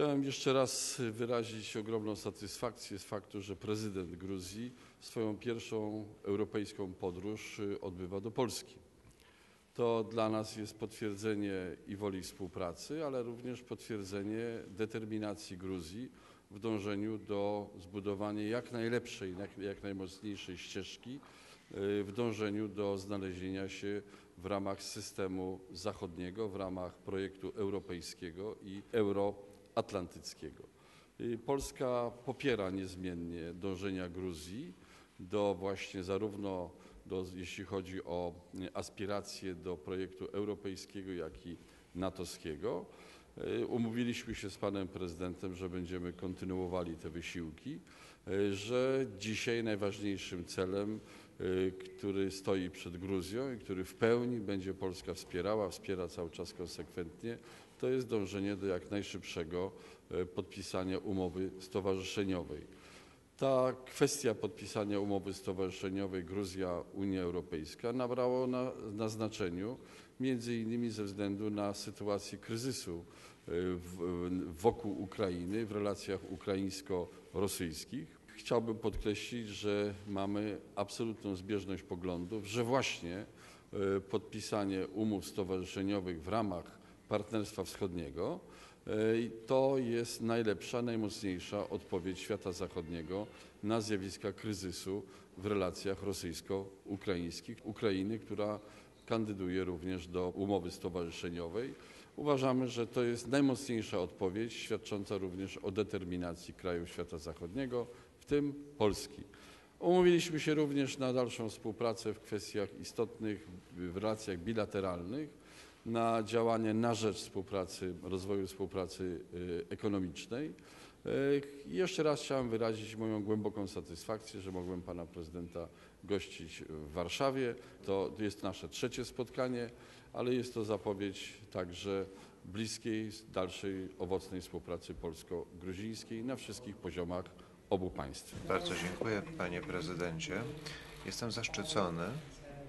Chciałem jeszcze raz wyrazić ogromną satysfakcję z faktu, że prezydent Gruzji swoją pierwszą europejską podróż y, odbywa do Polski. To dla nas jest potwierdzenie i woli współpracy, ale również potwierdzenie determinacji Gruzji w dążeniu do zbudowania jak najlepszej, jak, najmocniejszej ścieżki, y, w dążeniu do znalezienia się w ramach systemu zachodniego, w ramach projektu europejskiego i euroatlantyckiego. Y, Polska popiera niezmiennie dążenia Gruzji do właśnie zarówno do, jeśli chodzi o aspiracje do projektu europejskiego, jak i natowskiego. Y, Umówiliśmy się z panem prezydentem, że będziemy kontynuowali te wysiłki, y, że dzisiaj najważniejszym celem, y, który stoi przed Gruzją i który w pełni będzie Polska wspierała, wspiera cały czas konsekwentnie, to jest dążenie do jak najszybszego podpisania umowy stowarzyszeniowej. Ta kwestia podpisania umowy stowarzyszeniowej Gruzja-Unia Europejska nabrało na, na znaczeniu między innymi ze względu na sytuację kryzysu y, wokół Ukrainy w relacjach ukraińsko-rosyjskich. Chciałbym podkreślić, że mamy absolutną zbieżność poglądów, że właśnie y, podpisanie umów stowarzyszeniowych w ramach Partnerstwa Wschodniego to jest najlepsza, najmocniejsza odpowiedź świata zachodniego na zjawiska kryzysu w relacjach rosyjsko-ukraińskich. Ukrainy, która kandyduje również do umowy stowarzyszeniowej. Uważamy, że to jest najmocniejsza odpowiedź, świadcząca również o determinacji krajów świata zachodniego, w tym Polski. Umówiliśmy się również na dalszą współpracę w kwestiach istotnych w relacjach bilateralnych, na działanie na rzecz współpracy, rozwoju współpracy y, ekonomicznej. Y, Jeszcze raz chciałem wyrazić moją głęboką satysfakcję, że mogłem pana prezydenta gościć w Warszawie. To jest nasze trzecie spotkanie, ale jest to zapowiedź także bliskiej, dalszej, owocnej współpracy polsko-gruzińskiej na wszystkich poziomach obu państw. Bardzo dziękuję, panie prezydencie. Jestem zaszczycony,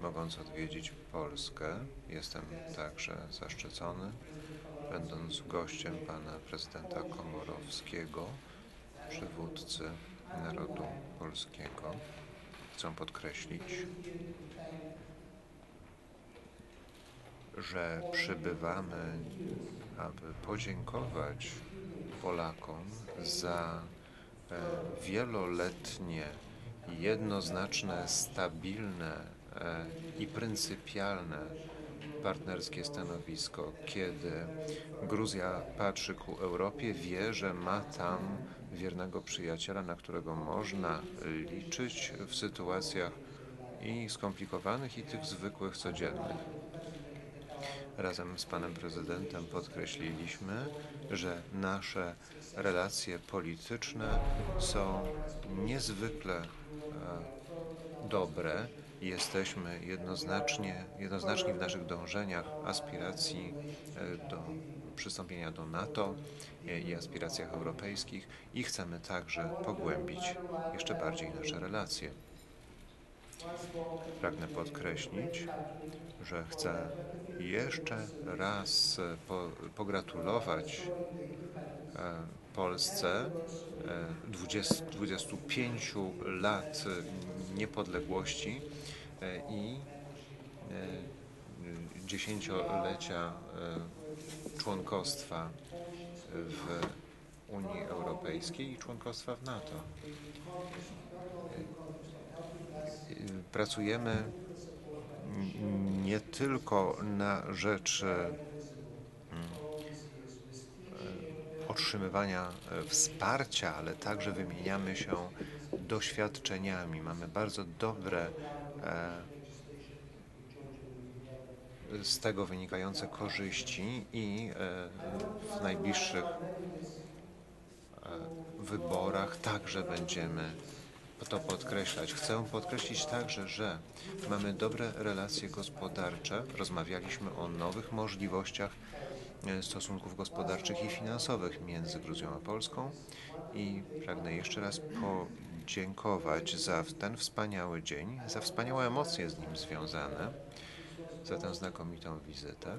mogąc odwiedzić Polskę. Jestem także zaszczycony, będąc gościem pana prezydenta Komorowskiego, przywódcy narodu polskiego. Chcę podkreślić, że przybywamy, aby podziękować Polakom za e, wieloletnie, jednoznaczne, stabilne i pryncypialne partnerskie stanowisko, kiedy Gruzja patrzy ku Europie, wie, że ma tam wiernego przyjaciela, na którego można liczyć w sytuacjach i skomplikowanych, i tych zwykłych, codziennych. Razem z panem prezydentem podkreśliliśmy, że nasze relacje polityczne są niezwykle e, dobre. Jesteśmy jednoznacznie, jednoznaczni w naszych dążeniach, aspiracji e, do przystąpienia do NATO e, i aspiracjach europejskich i chcemy także pogłębić jeszcze bardziej nasze relacje. Pragnę podkreślić, że chcę jeszcze raz e, po, pogratulować e, Polsce e, 20, 25 lat e, niepodległości e, i e, dziesięciolecia e, członkostwa w Unii Europejskiej i członkostwa w NATO. Pracujemy nie tylko na rzecz e, e, otrzymywania e, wsparcia, ale także wymieniamy się doświadczeniami. Mamy bardzo dobre z tego wynikające korzyści i w najbliższych wyborach także będziemy to podkreślać. Chcę podkreślić także, że mamy dobre relacje gospodarcze. Rozmawialiśmy o nowych możliwościach e, stosunków gospodarczych i finansowych między Gruzją a Polską i pragnę jeszcze raz podziękować za ten wspaniały dzień, za wspaniałe emocje z nim związane, za tę znakomitą wizytę.